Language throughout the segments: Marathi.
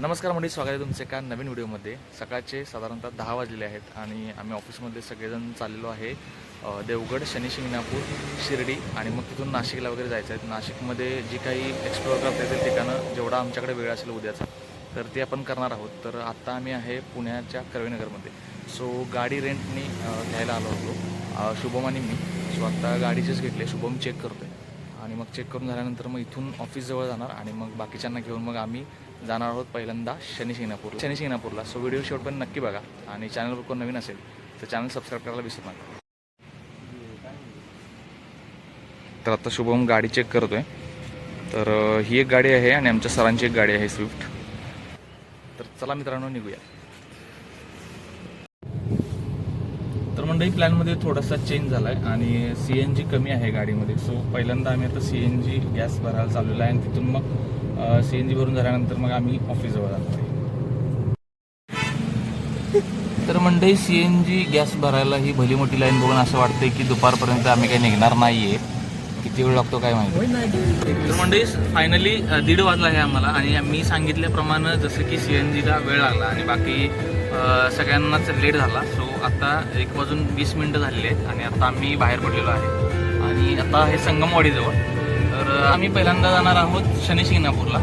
नमस्कार मंडळी स्वागत आहे तुमचे एका नवीन व्हिडिओमध्ये. सकाळचे साधारणतः दहा वाजलेले आहेत आणि आम्ही ऑफिसमध्ये सगळेजण चाललेलो आहे देवगड शनी शिंगणापूर शिर्डी आणि मग तिथून नाशिकला वगैरे जायचं आहे. नाशिकमध्ये जी काही एक्सप्लोअर करता येतील ठिकाणं जेवढा आमच्याकडे वेळ असेल उद्याचा तर ते आपण करणार आहोत. तर आत्ता आम्ही आहे पुण्याच्या कर्वेनगरमध्ये. सो गाडी रेंटनी घ्यायला आलो होतो. शुभम आणि मी. सो आत्ता गाडीचेच घेतले शुभम चेक करतो आहे आणि मग चेक करून झाल्यानंतर मग इथून ऑफिसजवळ जाणार आणि मग बाकीच्यांना घेऊन मग आम्ही जाणार आहोत पहिल्यांदा शनी शिंगणापूर. शनी शिंगणापूरला. सो व्हिडिओ शेवट पण नक्की बघा. आणि चॅनलवर कोण नवीन असेल तर चॅनल सबस्क्राईब करायला विसरू नका. तर आता शुभम गाडी चेक करतोय. तर ही एक गाडी आहे आणि आमच्या सरांची एक गाडी आहे स्विफ्ट तर चला मित्रांनो निघूया. तर मंडळी प्लॅनमध्ये थोडासा चेंज झाला आहे आणि सी एन जी कमी आहे गाडीमध्ये. सो पहिल्यांदा आम्ही आता सी एन जी गॅस भरायला चाललेला आहे आणि तिथून मग सी एन जी भरून झाल्यानंतर मग आम्ही ऑफिसजवळ जाणार तर मंडळी सी एन जी गॅस भरायला ही भली मोठी लाईन बघून असं वाटतंय की दुपारपर्यंत आम्ही काही निघणार नाही आहे किती वेळ लागतो काय माहिती? तर मंडळी फायनली दीड वाजला आहे आम्हाला आणि मी सांगितल्याप्रमाणे जसं की सी एन जीला वेळ लागला आणि बाकी सगळ्यांनाच लेट झाला. सो आता एक वाजून वीस मिनटं झालेली आहेत आणि आता आम्ही बाहेर पडलेलो आहे. आणि आता हे संगमवाडीजवळ. आम्ही पहिल्यांदा जाणार आहोत शनी शिंगणापूरला.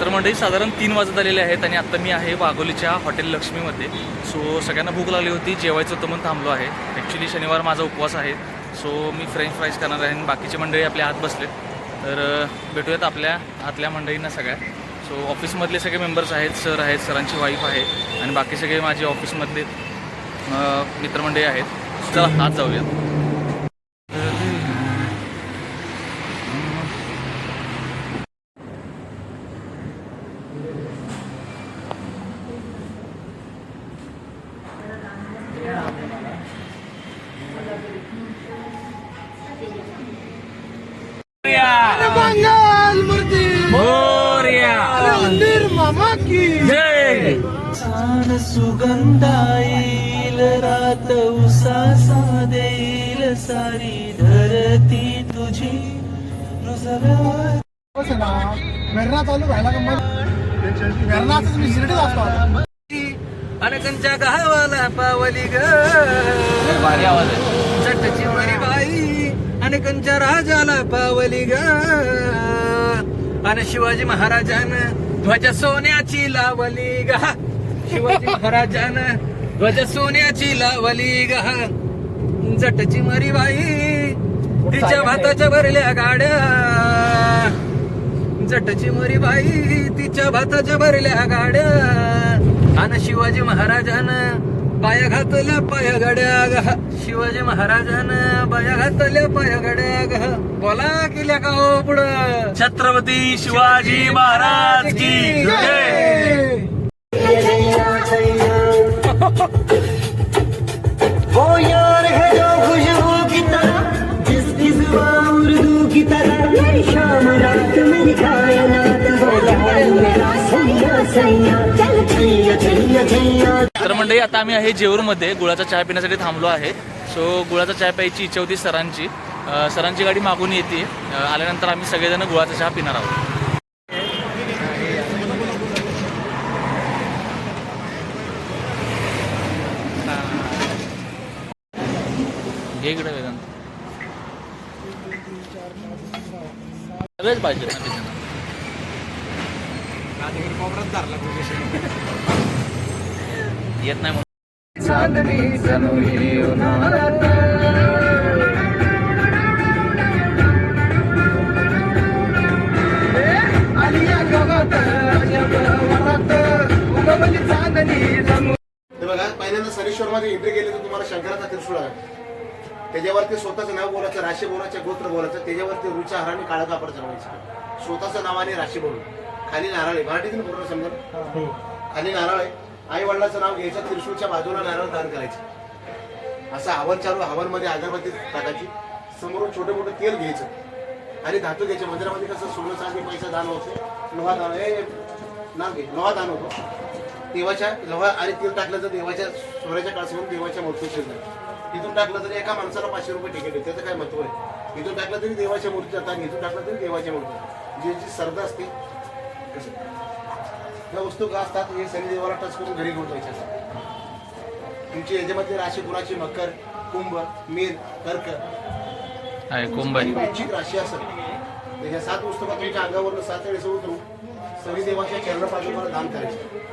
तर मंडळी साधारण तीन वाजत आलेले आहेत आणि आत्ता मी आहे वाघोलीच्या हॉटेल लक्ष्मीमध्ये. सो सगळ्यांना भूक लागली होती जेवायचं होतं म्हणून थांबलो आहे. ॲक्च्युली शनिवार माझा उपवास आहे. सो मी फ्रेंच फ्राईज करणार आहे आणि बाकीचे मंडळी आपल्या आत बसलेत तर भेटूयात आपल्या आतल्या मंडळींना सगळ्या. सो ऑफिसमधले सगळे मेंबर्स आहेत सर आहेत सरांची वाईफ आहे आणि बाकी सगळे माझे ऑफिसमधले मित्रमंडळी आहेत. चला आत जाऊया मंगल मूर्ती मोरया मंदिर मामा की जय छान सुगंधाईल रात उसासा देईल सारी धरती तुझी. मेरणा चालू व्हायला का मग? मेरणाच मी शिर्डीत असतो. अनेकांच्या गावाला पावली ग. भारी आवाज आहे चटची मरी बाई. अनेकांच्या राजाला पावली ग आणि शिवाजी महाराजानं ध्वज सोन्याची लावली ग शिवाजी महाराजानं ध्वज सोन्याची लावली ग जटची मरी बाई तिच्या भाताच्या भरल्या गाड्या. जटची मरी बाई तिच्या भाताच्या भरल्या गाड्या. आणि शिवाजी महाराजानं पाया घातल्या पाया गड्या ग शिवाजी महाराजानं पाया घातल्या पाया गड्या ग बोला केल्या का हो पुढं. छत्रपती शिवाजी महाराज की वो यार है जो खुशबू की तरह जिसकी उर्दू की तरह शाम रात वो यार मेरा सैया सैया चल मंडळी आता आम्ही आहे जेऊरमध्ये गुळाचा चहा पिण्यासाठी थांबलो आहे. सो गुळाचा चहा प्यायची इच्छा होती सरांची. सरांची गाडी मागून येते. आल्यानंतर आम्ही सगळेजण गुळाचा चहा पिणार आहोत. इकडे वेदांत. सगळेच पाहिजे ना त्याच्यानं येत नाही म्हणून. हे बघा पहिल्यांदा सरेश्वर मध्ये एंट्री केली तर तुम्हाला शंकराचा त्रिशूळ आहे त्याच्यावरती स्वतःचं नाव बोलायचं राशी बोलायचं गोत्र बोलायचं त्याच्यावरती रुचा हराने काळा कापड चढवायचं स्वतःचं नाव आणि राशी बोलून. खाली नारळ आहे. मराठीतून पूर्ण समजा. खाली नारळ आहे. आई वडिलाचं नाव घ्यायचं त्रिशूळच्या बाजूला नारळ दान करायचे. असं हवन चालू हवनमध्ये अगरबत्ती टाकायची. समोरून छोटे मोठे तेल घ्यायचं. आणि धातू घ्यायचे. मंदिरामध्ये कसं सोनं चांदी पैसा दान होते. लोहा दान हे नाव घे. लोहा दान होतो. देवाच्या लोहा आणि तेल टाकलं तर देवाच्या सोन्याच्या काळासमोर देवाच्या मूर्तीचे तिथून इथून टाकलं तरी एका माणसाला पाचशे रुपये तिकीट आहे. त्याचं काय महत्त्व आहे? इथून टाकलं तरी देवाच्या मूर्ती जातात इथून टाकलं तरी देवाच्या मूर्ती जी जी श्रद्धा असते कसं? ह्या वस्तू का असतात हे शनिदेवाला टच करून घरी घेऊन जायचे असतात. तुमची याच्यामध्ये राशी गुणाची मकर कुंभ मीन कर्क. वृश्चिक राशी असेल तर ह्या सात वस्तू का तुमच्या अंगावरून सात वेळेस उतरून शनिदेवाच्या चरणपासून दान करायचे.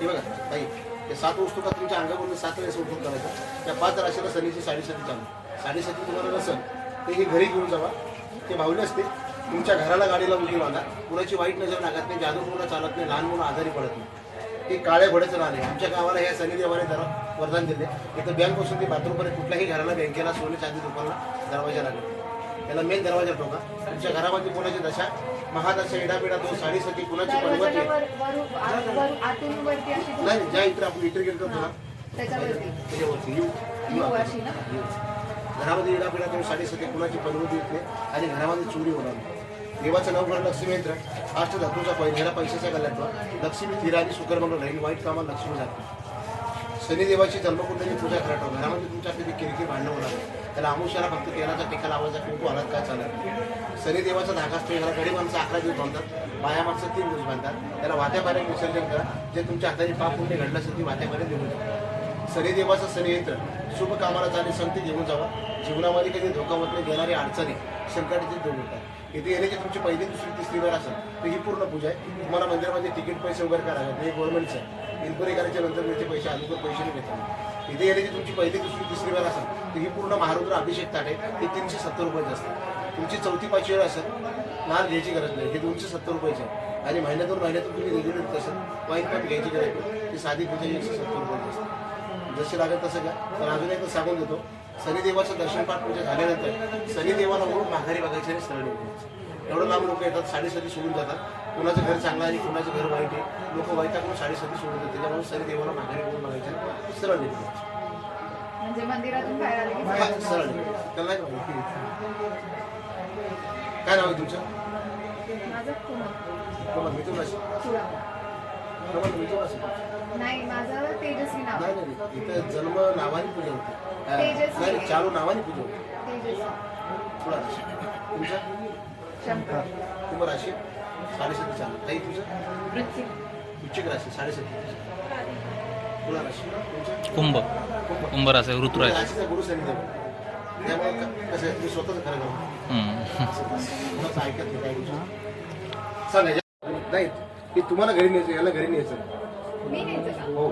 हे बघा ताई त्या सात वस्तू का तुमच्या अंगावरून सात वेळेस उठून करायचं त्या पाच राशीला शनीची साडेसाती चालू. साडेसाती तुम्हाला नसेल तर हे घरी घेऊन जावा. ते भावले असते. तुमच्या घराला गाडीला उभी बांधा कुणाची वाईट नजर लागत नाही जादू मुलं चालत नाही लहान मुलं आजारी पडत नाही. ते काळ्या घोड्याचं नाव आहे आमच्या गावाला ह्या शनिदेवाने जरा वरदान दिले. इथं बँकपासून ते बाथरूमपर्यंत कुठल्याही घराला बँकेला सोने चांदी दुकानला दरवाजा लागेल. त्याला मेन दरवाजा ठोका. तुमच्या घरामध्ये कोणाची दशा? महादशा इडापिडा दोन साडेसती कुणाची दोन- नाही ज्या इकडे आपण इटर करतो ना त्याच्यावरती. यू येऊ. घरामध्ये इडापिडा दोन साडेसती कुणाची पंगत येत नाही आणि घरामध्ये चोरी होणार नाही. देवाचं नाव करा लक्ष्मी यंत्र अष्ट धातूचा पहिल्याला पैशाच्या कल्याण लक्ष्मी तिरा आणि सुकरमंगल राहील. वाईट कामात लक्ष्मी जाते. शनिदेवाची जन्मकुंडली पूजा करायला घरामध्ये तुमच्या कधी किरकिर भांडणं होणार त्याला आमुष्याला फक्त तेलाचा टिका लावायचा किंवा आलात काय चालत शनिदेवाचा धागा असतो याला गरीब माणसं अकरा दिवस बांधतात. बाया माणसं तीन दिवस बांधतात. त्याला वात्या विसर्जन करा. जे तुमच्या हाताने पाप पुण्य घडलं असेल ती वात्या देऊ शकतात शनिदेवाचं सनियंत्र शुभ कामाला जाणे संगती घेऊन जावा. जीवनामध्ये कधी धोका होत नाही देणारी अडचणी संकटाचे दूर होतात इथे येण्याची तुमची पहिली दुसरी तिसरी वेळ असेल तर ही पूर्ण पूजा आहे. तुम्हाला मंदिरामध्ये तिकीट पैसे वगैरे करावे हे गव्हर्नमेंटचं आहे. इन्क्वायरी करायच्या नंतर मिळते पैसे अनुकूल पैसे नाही घेतात इथे येण्याची तुमची पहिली दुसरी तिसरी वेळ असेल तर ही पूर्ण महारुद्र अभिषेक ताट आहे. हे तीनशे सत्तर रुपयाचे असतात तुमची चौथी पाचवी वेळ असेल माल घ्यायची गरज नाही. हे दोनशे सत्तर रुपयाचे आहे. आणि महिन्यातून महिन्यातून तुम्ही रेग्युलर देत असेल पण घ्यायची गरज नाही. ती साधी पूजा ही एकशे सत्तर रुपयाची असते जसे लागेल तसं का तर अजून एकदा सांगून देतो. शनिदेवाचं दर्शन पाठ पूजा झाल्यानंतर शनिदेवाला म्हणून माघारी बघायचं आणि सरळ निघायचं एवढं लांब लोक येतात साडेसाती सोडून जातात. कुणाचं घर चांगलं आहे आणि कुणाचं घर वाईट आहे लोक वाईटाकडून साडेसाती सोडून जातात. त्याच्यामुळे शनिदेवाला माघारी बघून बघायचं सरळ निघायचं म्हणजे मंदिरातून बाहेर आले की बाहेर सरळ निघायचं त्याला नाही माहिती. काय नाव आहे तुमचं? माझं कमल मिथून नाही माझं तेजस्वी नाव. नाही. इथं जन्म नावाने पूजा होते. अं, तेजस्वी. नाही चालू नावाने पूजा होते. तेजस्वी. तुला राशी तुमचं? शंकर. कुंभ राशी साडेसाती चालू. काही तुझं वृश्चिक राशी साडेसाती. तुला राशी तुमचं? कुंभ. कुंभ. रास आहे ऋतुराज राशीचा गुरु सैनिक त्यामुळे क- कसं आहे, तुम्ही स्वतःच खरं हम्म. कोणाचं ऐकत नाही काय गोष्टी सांगायच्या नाही की तुम्हाला घरी न्यायचं याला घरी न्यायचं. हो.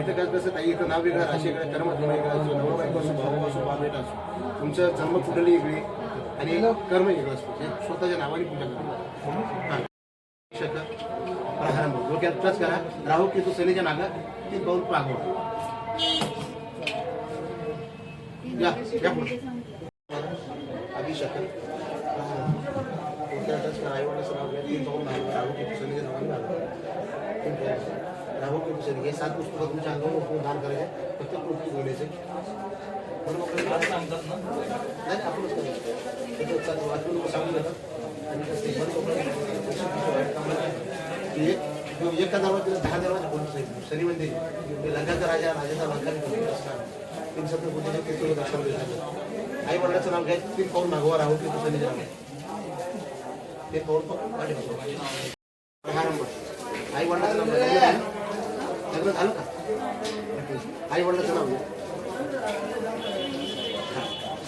इथं काय कसं ताई इथं नाव वेगळं राशी वेगळं कर्म वेगळं असो नवरा बायको असो भाऊ असो बाप बेटा असो. तुमचं जन्मकुंडली वेगळी. आणि कर्म वेगळं असतं. जे स्वतःच्या नावाने पूजा करतो प्रारंभ. डोक्यात टच करा. राहू की तो शनीच्या नागात ती पाऊल पागवा या या पुढे. अभिषेक. आईवडिलाचं नाव घ्या तीन पाऊल नाव राहू की शनीच्या नावाने घाला राहू की शनी हे सात पुस्तकं तुमच्या अंगावर दान करायचे फक्त कृती बोलायचे बरोबर नाही आपणच करायचं वाचून लोक सांगून देतात आणि बरोबर एका दरवाजा दहा दरवाजा बोलतो साहेब शनी म्हणजे लंकाचा राजा राजाचा लंकाने असणार तीन सत्र बुद्धीचे दर्शन आई वडिलाचं नाव घ्यायचं तीन पाऊल मागवा राहू की दुसऱ्या नाव ते पाऊल पाठी प्रारंभ आई वडिलाचं नाव घ्या. लग्न झालं? लग्न झालं का आई वडिलाचं नाव घ्या.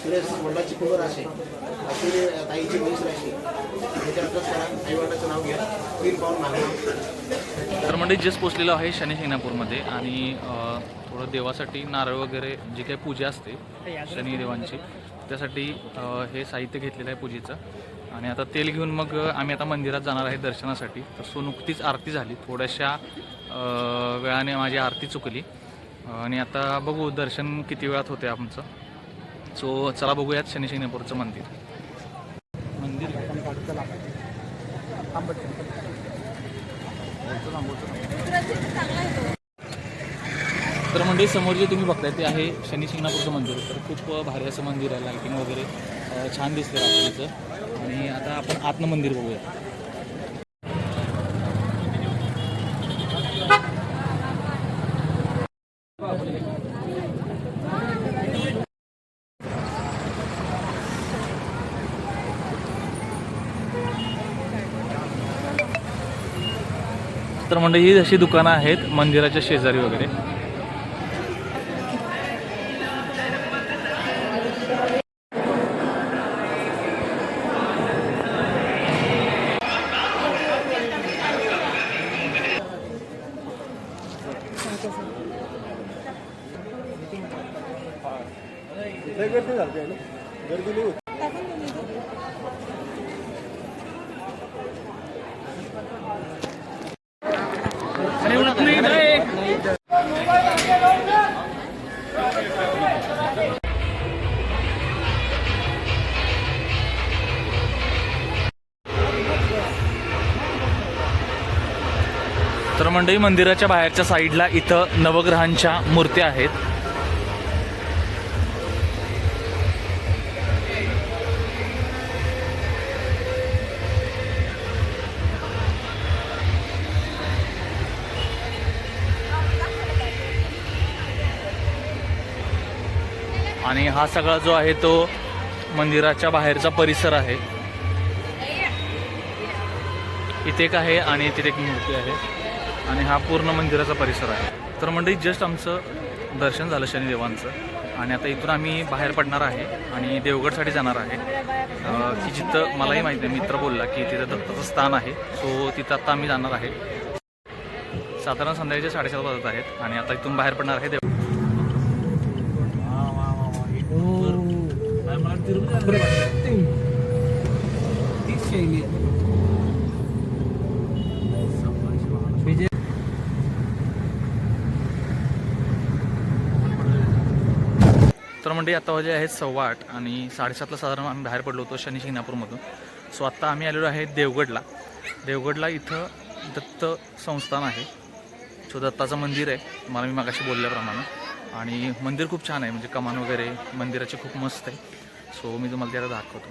सुरेश वडिलाची कुंभ राशी अश्विनी ताईची म्हैस राशी त्याच्या अभ्यास करा आई वडिलाचं नाव घ्या तीन पाऊल मागवा तर मंडळी जस्ट पोचलेलो आहे शनी शिंगणापूरमध्ये आणि थोडं देवासाठी नारळ वगैरे जी काही पूजा असते शनी देवांची त्यासाठी हे साहित्य घेतलेलं आहे पूजेचं आणि आता तेल घेऊन मग आम्ही आता मंदिरात जाणार आहे दर्शनासाठी. तर सो नुकतीच आरती झाली. थोड्याशा वेळाने माझी आरती चुकली. आणि आता बघू दर्शन किती वेळात होते आमचं. सो चला बघूयात शनी शिंगणापूरचं मंदिर. मंदिर तर म्हणजे समोर जे तुम्ही बघताय ते आहे शनी शिंगणापूरचं मंदिर. तर खूप भारी असं मंदिर आहे लाईटिंग वगैरे. छान दिसते रात्रीचं. आणि आता आपण आतनं मंदिर बघूया. तर म्हणजे ही जशी दुकानं आहेत मंदिराच्या शेजारी वगैरे. तर मंडळी मंदिराच्या बाहेरच्या साईडला इथं नवग्रहांच्या मूर्त्या आहेत. आणि हा सगळा जो आहे तो मंदिराच्या बाहेरचा परिसर आहे. इथे एक आहे आणि तिथे एक मूर्ती आहे. आणि हा पूर्ण मंदिराचा परिसर आहे. तर मंडळी जस्ट आमचं दर्शन झालं शनिदेवांचं. आणि आता इथून आम्ही बाहेर पडणार आहे आणि देवगडसाठी जाणार आहे. की जिथं मलाही माहिती आहे मित्र बोलला की तिथं दत्ताचं स्थान आहे. सो तिथं आता आम्ही जाणार आहे. साधारण संध्याकाळचे साडेसात वाजत आहेत आणि आता इथून बाहेर पडणार आहे देव तर म्हणजे आता वाजे आहेत सव्वा आठ आणि साडेसातला साधारण आम्ही बाहेर पडलो होतो शनी शिंगणापूरमधून. सो आत्ता आम्ही आलेलो आहे देवगडला. देवगडला इथं दत्त संस्थान आहे. सो दत्ताचं मंदिर आहे. मला मी मागाशी बोलल्याप्रमाणे. आणि मंदिर खूप छान आहे. म्हणजे कमान वगैरे मंदिराचे खूप मस्त आहे. सो मी तुम्हाला ते आता. दाखवतो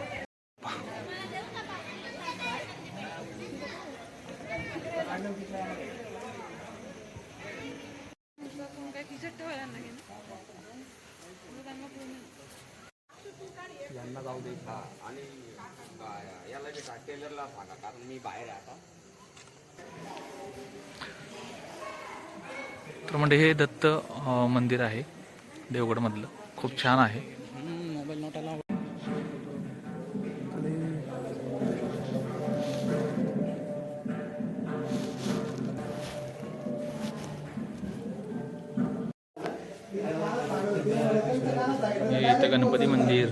तर म्हणजे हे दत्त मंदिर आहे देवगडमधलं. खूप छान आहे. हे इथं गणपती मंदिर.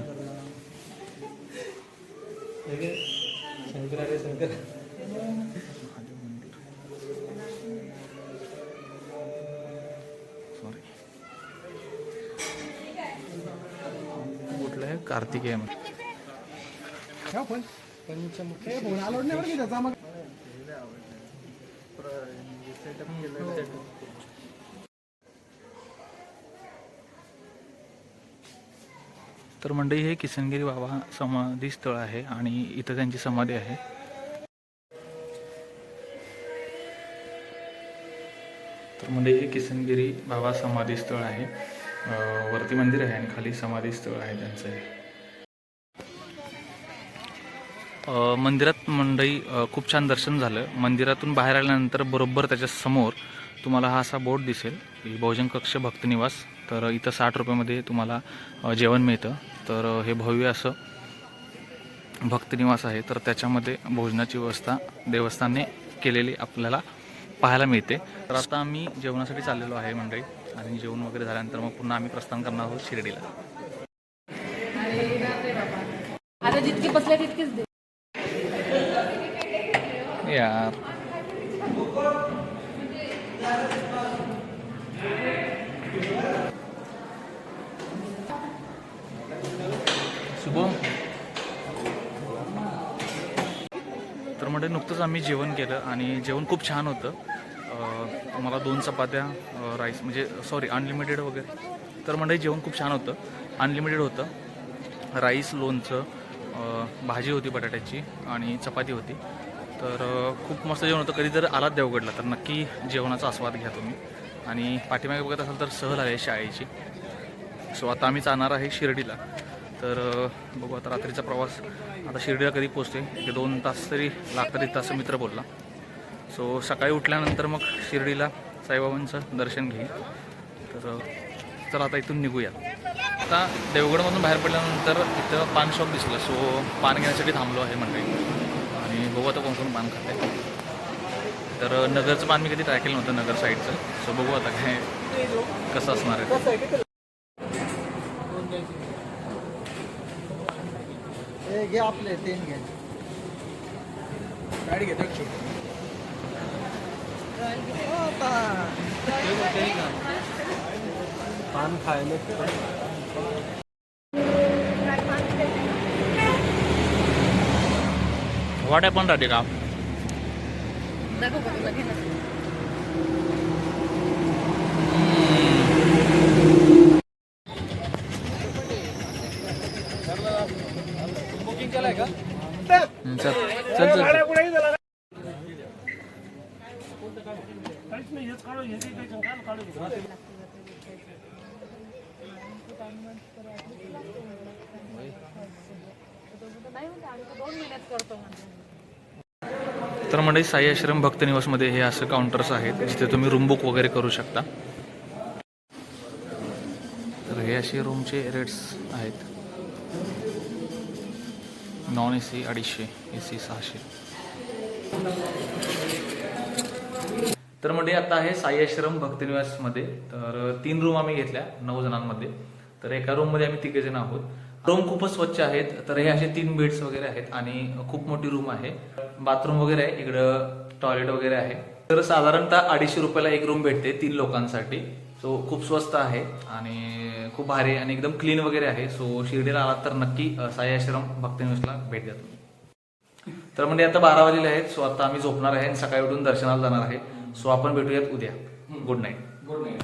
सॉरी कुठलं आहे? कार्तिकेय पंचमुखी फोन आलो नाही बरं की त्याचा मग तर मंडळी हे किसनगिरी बाबा समाधी स्थळ आहे आणि इथं त्यांची समाधी आहे. तर मंडई हे किसनगिरी बाबा समाधी स्थळ आहे. वरती मंदिर आहे आणि खाली समाधी स्थळ आहे त्यांचं हे. मंदिरात मंडई खूप छान दर्शन झालं. मंदिरातून बाहेर आल्यानंतर बरोबर त्याच्यासमोर तुम्हाला हा असा बोर्ड दिसेल. की बहुजन कक्ष भक्तनिवास तर इथं साठ रुपयामध्ये तुम्हाला जेवण मिळतं. तर हे भव्य असं भक्तनिवास आहे. तर त्याच्यामध्ये भोजनाची व्यवस्था देवस्थानने केलेली आपल्याला पाहायला मिळते. तर आता आम्ही जेवणासाठी चाललेलो आहे मंडळी. आणि जेवण वगैरे झाल्यानंतर मग पुन्हा आम्ही प्रस्थान करणार आहोत शिर्डीला आता जितके बसले तितकेच दे यार शुभम हॉटेलमध्ये नुकतंच आम्ही जेवण केलं आणि जेवण खूप छान होतं. आम्हाला मला दोन चपात्या राईस म्हणजे सॉरी अनलिमिटेड वगैरे. तर म्हणजे जेवण खूप छान होतं. अनलिमिटेड होतं. राईस लोणचं भाजी होती बटाट्याची आणि चपाती होती. तर खूप मस्त जेवण होतं. कधी जर आलात देवगडला तर नक्की जेवणाचा आस्वाद घ्या तुम्ही. आणि पाठीमागे बघत असाल तर सहल आहे शाळेची. सो आता आम्ही जाणार आहे शिर्डीला. तर बघू आता रात्रीचा प्रवास. आता शिर्डीला कधी पोचते एक दोन तास तरी लागतात इथं असं मित्र बोलला. सो सकाळी उठल्यानंतर मग शिर्डीला साईबाबांचं दर्शन घेईन तर चला आता इथून निघूया. आता देवगडमधून बाहेर पडल्यानंतर इथं पान शॉप दिसलं. सो पान घेण्यासाठी थांबलो आहे म्हणजे आणि बघू आता कोण कोण पान खाते तर नगरचं पान मी कधी ट्राय केलं नव्हतं नगर साईडचं सो बघू आता काय कसं असणार आहे घे आपले तीन घे. गाडी घेतो पान खायला वाट आहे पण राहते का? दाखव का तुला घेणार बुकिंग केलंय का हम्म, चल. चल चल तर म्हणजे साई आश्रम भक्त निवासमध्ये हे असं काउंटर्स आहेत जिथे तुम्ही रूम बुक वगैरे करू शकता. तर हे असे रूमचे रेट्स आहेत. नॉन ए सी अडीचशे ए सी सहाशे तर म्हणजे आता आहे साई आश्रम भक्तिनिवासमध्ये. तर तीन रूम आम्ही घेतल्या नऊ जणांमध्ये. तर एका रूममध्ये आम्ही तिघे जण आहोत. रूम खूपच स्वच्छ आहेत. तर हे असे तीन बेड्स वगैरे आहेत आणि खूप मोठी रूम आहे. बाथरूम वगैरे आहे. इकडं टॉयलेट वगैरे आहे. तर साधारणतः अडीचशे रुपयाला एक रूम भेटते तीन लोकांसाठी. सो खूप स्वस्त आहे. आणि खूप भारी आणि एकदम क्लीन वगैरे आहे. सो शिर्डीला आलात तर नक्की साई आश्रम भक्तिनिवासला भेट द्या तुम्ही. तर म्हणजे आता बारा वाजलेले आहेत. सो आता आम्ही झोपणार आहे आणि सकाळी उठून दर्शनाला जाणार आहे. सो आपण भेटूयात उद्या. Good night good night